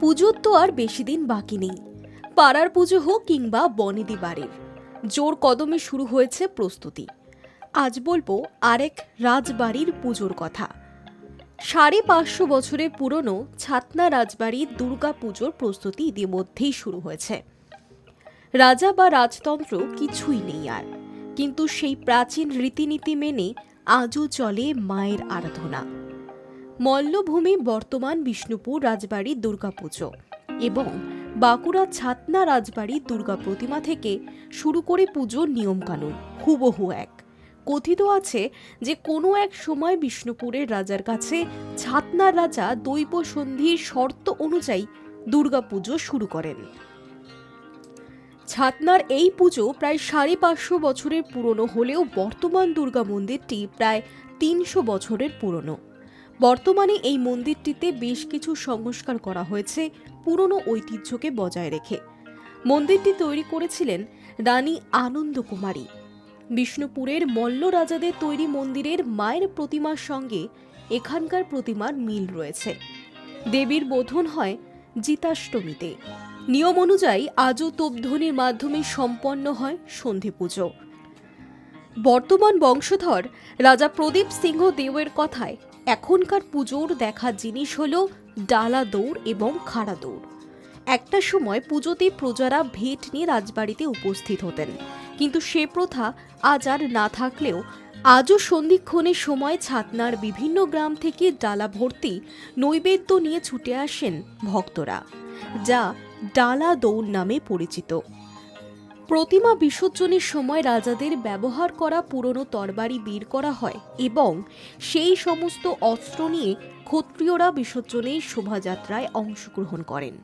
পুজোর তো আর বেশি দিন বাকি নেই। পাড়ার পুজো হোক কিংবা বনেদি বাড়ির। জোর কদমে শুরু হয়েছে প্রস্তুতি। আজ বলব আরেক রাজবাড়ির পুজোর কথা। সাড়ে পাঁচশো বছরের পুরনো ছাতনা রাজবাড়ির দুর্গা পুজোর প্রস্তুতি ইতিমধ্যেই শুরু হয়েছে। রাজা বা রাজতন্ত্র কিছুই নেই আর। কিন্তু সেই প্রাচীন রীতিনীতি মেনে আজও চলে মায়ের আরাধনা। মল্লভূমি বর্তমান বিষ্ণুপুর রাজবাড়ির দুর্গাপুজো এবং বাঁকুড়া ছাতনা রাজবাড়ির দুর্গা প্রতিমা থেকে শুরু করে পুজোর নিয়মকানুন, হুবহু এক। কথিত আছে যে কোনো এক সময় বিষ্ণুপুরের রাজার কাছে ছাতনার রাজা দৈব সন্ধির শর্ত অনুযায়ী দুর্গাপুজো শুরু করেন। ছাতনার এই পুজো প্রায় সাড়ে পাঁচশো বছরের পুরনো হলেও বর্তমান দুর্গা মন্দিরটি প্রায় তিনশো বছরের পুরনো। বর্তমানে এই মন্দিরটিতে বেশ কিছু সংস্কার করা হয়েছে, পুরনো ঐতিহ্যকে বজায় রেখে। মন্দিরটি তৈরি করেছিলেন রানী আনন্দ কুমারী বিষ্ণুপুরের মল্ল রাজাদের তৈরি মন্দিরের মায়ের প্রতিমার সঙ্গে এখানকার প্রতিমার মিল রয়েছে। দেবীর বোধন হয় জিতাষ্টমীতে। নিয়ম অনুযায়ী আজও তোপধ্বনির মাধ্যমে সম্পন্ন হয় সন্ধি পুজো। বর্তমান বংশধর রাজা প্রদীপ সিংহ দেওয়ের কথায় এখনকার পুজোর দেখা জিনিস হল ডালা দৌড় এবং খাড়া দৌড়। একটা সময় পুজোতে প্রজারা ভেট নিয়ে রাজবাড়িতে উপস্থিত হতেন। কিন্তু সে প্রথা আজ আর না থাকলেও আজও সন্ধিক্ষণের সময় ছাতনার বিভিন্ন গ্রাম থেকে ডালা ভর্তি নৈবেদ্য নিয়ে ছুটে আসেন ভক্তরা, যা ডালা দৌড় নামে পরিচিত। প্রতিমা বিসর্জনের সময় রাজাদের ব্যবহার করা পুরনো তরবারি বের করা হয় এবং সেই সমস্ত অস্ত্র নিয়ে ক্ষত্রিয়রা বিসর্জনের শোভাযাত্রায় অংশগ্রহণ করেন।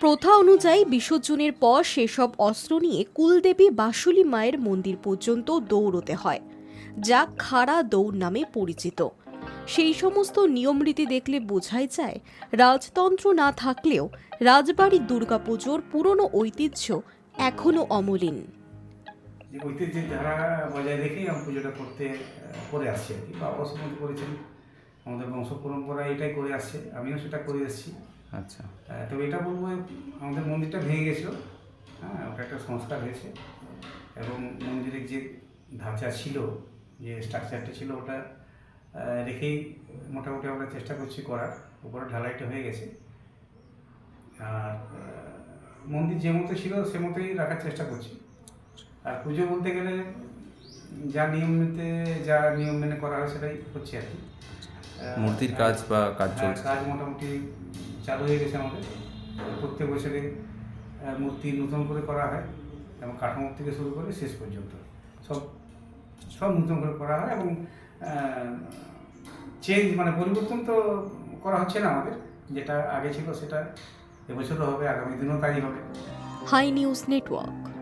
প্রথা অনুযায়ী বিসর্জনের পর সেসব অস্ত্র নিয়ে কুলদেবী বাসুলি মায়ের মন্দির পর্যন্ত দৌড়তে হয়, যা খাড়া দৌড় নামে পরিচিত। সেই সমস্ত নিয়মরীতি দেখলে বোঝাই যায়, রাজতন্ত্র না থাকলেও রাজবাড়ির দুর্গাপুজোর পুরনো ঐতিহ্য এখনও অমলিন। যে ঐতিহ্যের ধারা বজায় রেখেই আমি পুজোটা করতে করে আসছি আর কি বাবা সময় করেছেন আমাদের বংশ পরম্পরা এটাই করে আসছে আমিও সেটা করে এসেছি। আচ্ছা। তবে এটা বলব আমাদের মন্দিরটা ভেঙে গেছিল হ্যাঁ ওটা একটা সংস্কার হয়েছে এবং মন্দিরের যে ধাঁচা ছিল যে স্ট্রাকচারটা ছিল ওটা রেখেই মোটামুটি আমরা চেষ্টা করছি করার উপরে ঢালাইটা হয়ে গেছে। আর মন্দির যে মতো ছিল সে মতোই রাখার চেষ্টা করছি। আর পুজো বলতে গেলে যা নিয়মিতে যা নিয়ম মেনে করা হয় সেটাই হচ্ছে আর কি। মূর্তির কাজ বা কাজ হ্যাঁ, চলছে। কাজ মোটামুটি চালু হয়ে গেছে আমাদের। প্রত্যেক বছরে মূর্তি নতুন করে করা হয় এবং কাঠামো থেকে শুরু করে শেষ পর্যন্ত। সব সব নতুন করে করা হয় এবং চেঞ্জ মানে পরিবর্তন তো করা হচ্ছে না আমাদের। যেটা আগে ছিল সেটা এবছরও হবে আগামী দিনও তাই হবে। High news network.